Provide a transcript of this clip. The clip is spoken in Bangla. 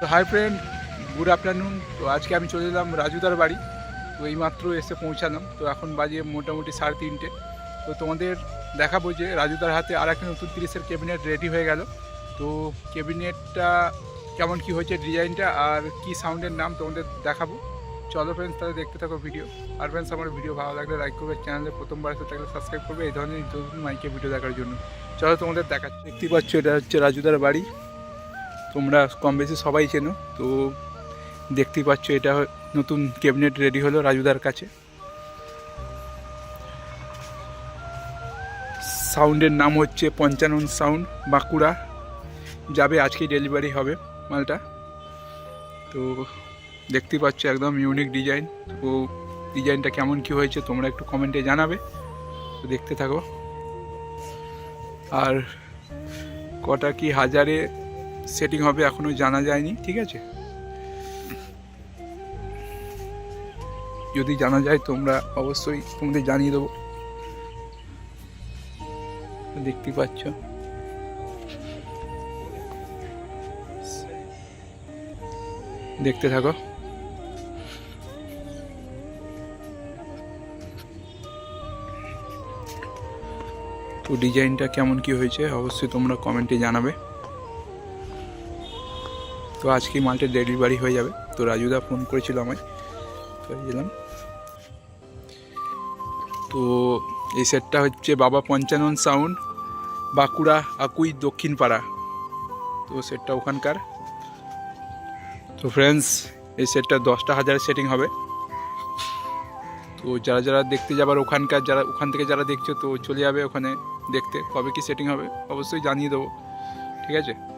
তো হাই ফ্রেন্ড গুড আফটারনুন তো আজকে আমি চলে এলাম রাজুদার বাড়ি। তো এইমাত্র এসে পৌঁছালাম। তো এখন বাজে মোটামুটি সাড়ে তিনটে। তো তোমাদের দেখাবো যে রাজুদার হাতে আর একটা নতুন তিরিশের ক্যাবিনেট রেডি হয়ে গেল। তো ক্যাবিনেটটা কেমন কি হয়েছে ডিজাইনটা আর কি সাউন্ডের নাম তোমাদের দেখাবো। চলো ফ্রেন্ডস তাহলে দেখতে থাকো ভিডিও। আর ফ্রেন্ডস আমার ভিডিও ভালো লাগলে লাইক করবে চ্যানেলে প্রথমবার এসে থাকলে সাবস্ক্রাইব করবে। এই ধরনের নতুন মাইকে ভিডিও দেখার জন্য। চলো তোমাদের দেখাচ্ছি। দেখতে পাচ্ছ, এটা হচ্ছে রাজুদার বাড়ি। তোমরা কম বেশি সবাই চেনো। তো দেখতেই পাচ্ছ, এটা নতুন ক্যাবিনেট রেডি হলো রাজুদার কাছে। সাউন্ডের নাম হচ্ছে পঞ্চানন সাউন্ড বাঁকুড়া। যাবে, আজকেই ডেলিভারি হবে মালটা। তো দেখতেই পাচ্ছ, একদম ইউনিক ডিজাইন তো ডিজাইনটা কেমন কি হয়েছে, তোমরা একটু কমেন্টে জানাবে। তো দেখতে থাকো। আর কটা কি হাজারে সেটিং হবে, এখনও জানা যায়নি, ঠিক আছে? যদি জানা যায়, তোমরা অবশ্যই তোমাদের জানিয়ে দেবো। দেখতে পাচ্ছ? দেখতে থাকো। তো ডিজাইনটা কেমন কি হয়েছে, অবশ্যই তোমরা কমেন্টে জানাবে। তো আজকে মালটা ডেলিভারি হয়ে যাবে। তো রাজুদা ফোন করেছিল আমায়। তো গেলাম। তো এই সেটটা হচ্ছে বাবা পঞ্চানন সাউন্ড বাঁকুড়া আকুই দক্ষিণ পাড়া। তো সেটটা ওখানকার। তো ফ্রেন্ডস এই সেটটা দশটা হাজারের সেটিং হবে। তো যারা যারা দেখতে যাবার ওখানকার, যারা ওখান থেকে যারা দেখছ, তো চলে যাবে ওখানে দেখতে। কবে কি সেটিং হবে? অবশ্যই জানিয়ে দেবো। ঠিক আছে?